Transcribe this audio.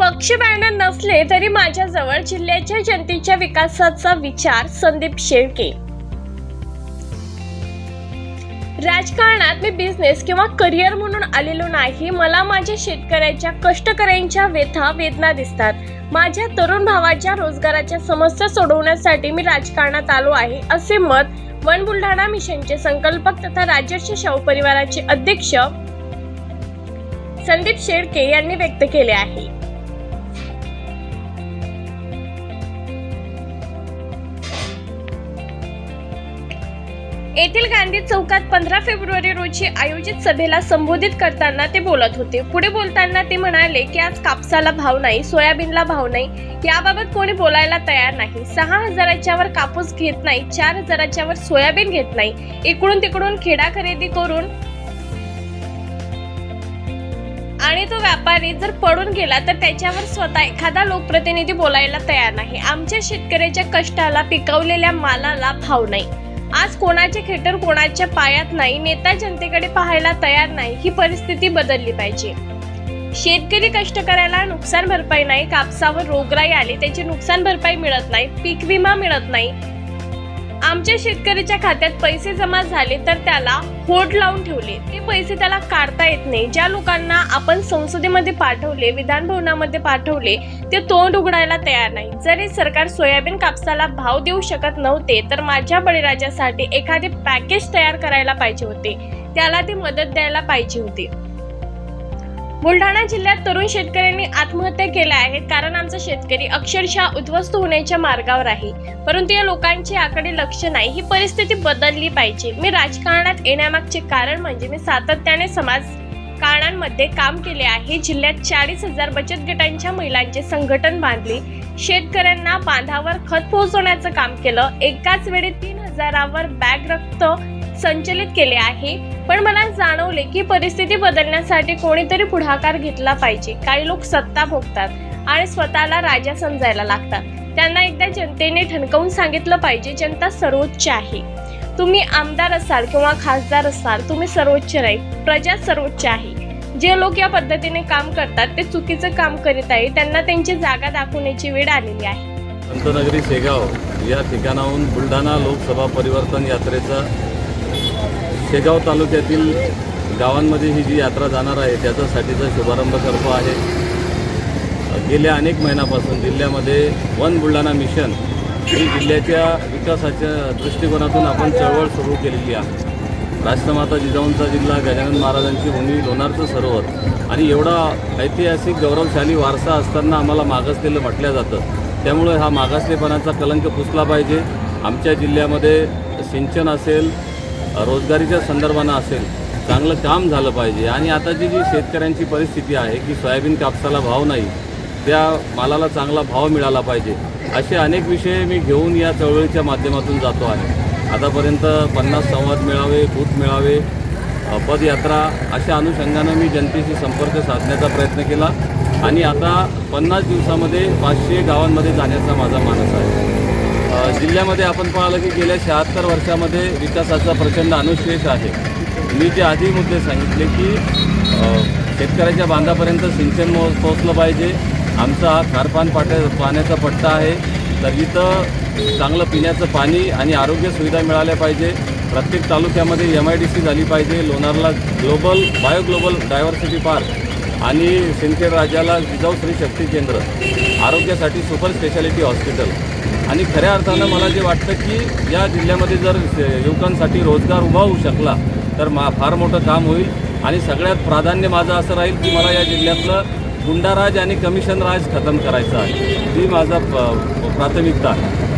पक्ष बॅनर नसले तरी माझ्याजवळ जिल्ह्याच्या जनतेच्या विकासाचा विचार संदीप शेळके. राजकारणात मी बिझनेस किंवा करिअर म्हणून आलेलो नाही. मला माझ्या शेतकऱ्याच्या कष्टकऱ्यांच्या व्यथा वेदना दिसतात. माझ्या तरुण भावाच्या रोजगाराच्या समस्या सोडवण्यासाठी मी राजकारणात आलो आहे असे मत वन बुलढाणा मिशनचे संकल्पक तथा राजर्षी शाहू परिवाराचे अध्यक्ष संदीप शेळके यांनी व्यक्त केले आहे. येथील गांधी चौकात पंधरा फेब्रुवारी रोजी आयोजित सभेला संबोधित करताना ते बोलत होते. पुढे बोलताना ते म्हणाले की आज कापसाला भाव नाही सोयाबीनला भाव नाही. याबाबत कोणी बोलायला तयार नाही. सहा हजाराच्या वर कापूस घेत नाही चार हजाराच्या वर सोयाबीन घेत नाही. इकडून तिकडून खेडा खरेदी करून आणि तो व्यापारी जर पडून गेला तर त्याच्यावर स्वतः एखादा लोकप्रतिनिधी बोलायला तयार नाही. आमच्या शेतकऱ्याच्या कष्टाला पिकवलेल्या मालाला भाव नाही. आज कोणाचे खेटर कोणाच्या पायात नाही नेता जनतेकडे पाहायला तयार नाही ही परिस्थिती बदलली पाहिजे. शेतकरी कष्टकऱ्याला नुकसान भरपाई नाही कापसावर रोगराई आली त्याची नुकसान भरपाई मिळत नाही पीक विमा मिळत नाही आमच्या शेतकऱ्याच्या खात्यात पैसे जमा झाले तर त्याला होड लावून ठेवले. ते पैसे त्याला काढता येत नाही. ज्या लोकांना आपण संसदेमध्ये पाठवले विधान भवनामध्ये पाठवले ते तोंड उघडायला तयार नाही. जरी सरकार सोयाबीन कापसाला भाव देऊ शकत नव्हते तर माझ्या बळीराजासाठी एखादे पॅकेज तयार करायला पाहिजे होते. त्याला ती मदत द्यायला पाहिजे होती. बुलढाणा जिल्ह्यात तरुण शेतकऱ्यांनी आत्महत्या केल्या आहेत. कारण आमचा शेतकरी अक्षरशः उद्ध्वस्त होण्याच्या मार्गावर आहे. परंतु या लोकांची याकडे लक्ष नाही. ही परिस्थिती बदलली पाहिजे. मी राजकारणात येण्यामागचे कारण म्हणजे मी सातत्याने समाज कारणांमध्ये काम केले आहे. जिल्ह्यात चाळीस हजार बचत गटांच्या महिलांचे संघटन बांधले. शेतकऱ्यांना बांधावर खत पोहोचवण्याचं काम केलं. एकाच वेळी तीन हजारावर बॅग रक्त संचलित केले आहे. पण मला जाणवले की परिस्थिती बदलण्यासाठी कोणीतरी पुढाकार घेतला पाहिजे. काही लोक सत्ता भोगतात आणि स्वतःला राजा समजायला लागतात. त्यांना एकदा जनतेने ठणकावून सांगितलं पाहिजे जनता सर्वोच्च आहे. तुम्ही आमदार असाल किंवा खासदार असाल तुम्ही सर्वोच्च नाही प्रजा सर्वोच्च आहे. जे लोक या पद्धतीने काम करतात ते चुकीचं काम करीत आहे त्यांना त्यांची जागा दाखवण्याची वेळ आलेली आहे. संतनगरी शेगाव या ठिकाणाहून बुलढाणा लोकसभा परिवर्तन यात्रेचा शेगाव तालुक्यातील गावांमध्ये ही जी यात्रा जाणार आहे त्याच्यासाठीचा शुभारंभ करतो आहे. गेल्या अनेक महिन्यापासून जिल्ह्यामध्ये वन बुलढाणा मिशन ही जिल्ह्याच्या विकासाच्या दृष्टिकोनातून आपण चळवळ सुरू केलेली आहे. राष्ट्रमाता जिजाऊंचा जिल्हा गजानन महाराजांची भूमी लोणारचं सरोवर आणि एवढा ऐतिहासिक गौरवशाली वारसा असताना आम्हाला मागासलेलं म्हटलं जातं. त्यामुळे हा मागासलेपणाचा कलंक पुसला पाहिजे. आमच्या जिल्ह्यामध्ये सिंचन असेल रोजगारीच्या संदर्भानं असेल चांगलं काम झालं पाहिजे. आणि आताची जी शेतकऱ्यांची परिस्थिती आहे की सोयाबीन कापसाला भाव नाही त्या मालाला चांगला भाव मिळाला पाहिजे. असे अनेक विषय मी घेऊन या चळवळीच्या माध्यमातून जातो आहे. आतापर्यंत पन्नास संवाद मिळावे बूथ मिळावे पदयात्रा अशा अनुषंगानं मी जनतेशी संपर्क साधण्याचा प्रयत्न केला. आणि आता पन्नास दिवसामध्ये पाचशे गावांमध्ये जाण्याचा माझा मानस आहे. जिल्ह्यामध्ये आपण पाहिलं की गेल्या शहात्तर वर्षामध्ये विकासाचा प्रचंड अनुशेष आहे. मी जे आधी मुद्दे सांगितले की शेतकऱ्याच्या बांधापर्यंत सिंचन मो पाहिजे. आमचा हा खारपान पाट्या पाण्याचा पट्टा आहे. तर इथं चांगलं पिण्याचं पाणी आणि आरोग्य सुविधा मिळाल्या पाहिजे. प्रत्येक तालुक्यामध्ये एम आय डी सी झाली पाहिजे. लोणारला global bio global diversity park आणि सिंदखेड राज्याला जिजाऊ श्री शक्ती केंद्र. आरोग्यासाठी सुपर स्पेशालिटी हॉस्पिटल. आणि खऱ्या अर्थानं मला जे वाटतं की या जिल्ह्यामध्ये जर युवकांसाठी रोजगार उभा होऊ शकला तर मा फार मोठं काम होईल. आणि सगळ्यात प्राधान्य माझं असं राहील की मला या जिल्ह्यातलं गुंडाराज आणि कमिशन राज खतम करायचं आहे. ही माझा प- प्राथमिकता आहे.